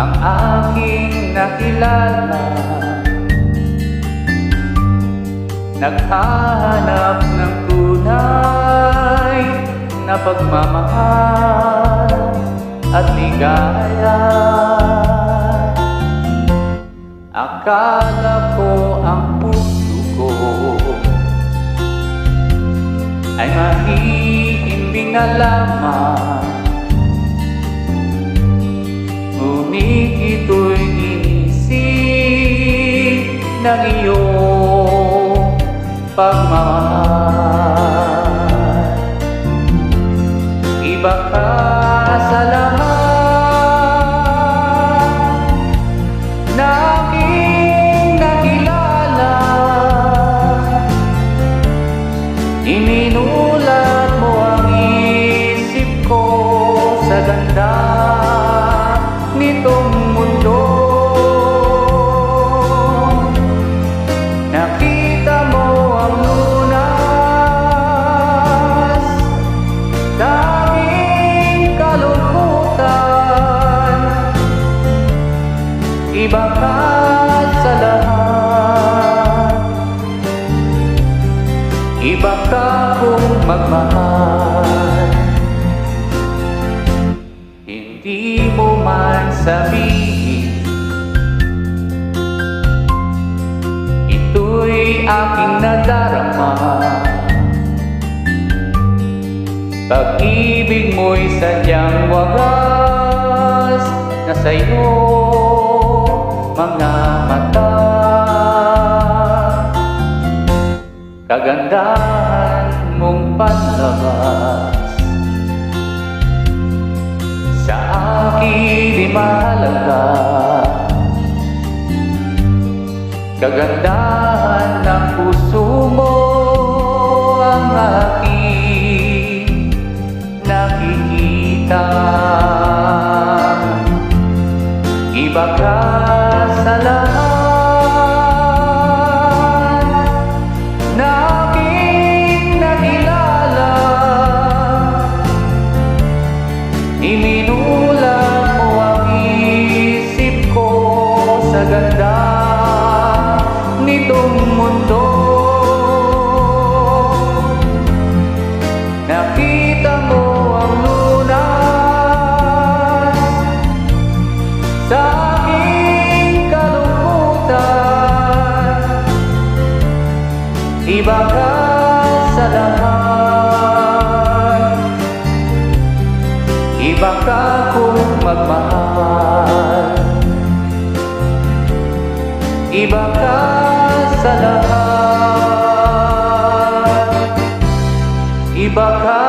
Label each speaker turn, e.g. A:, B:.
A: ang aking nakilala. Naghahanap ng tunay na pagmamahal at ligaya. Akala ko ang puso ko ay mahihimbing na lamang ng iyong pagmamahal Iba ka sa lahat na aking Iba ka sa lahat. Iba ka kung magmahal. Hindi mo man sabihin Ito'y aking nadarama. Pag-ibig mo'y sadyang wagas Na sa'yo mga mata. Kagandahan mong panlabas. Sa akin di Kagandahan ng puso mo ang aking nakikita. Iba ka Iminulat mo ang isip ko sa ganda mo ang lunas sa aking kalungkutan. Iba ka Iba ka kung magmahal. Iba ka sa lahat. Iba ka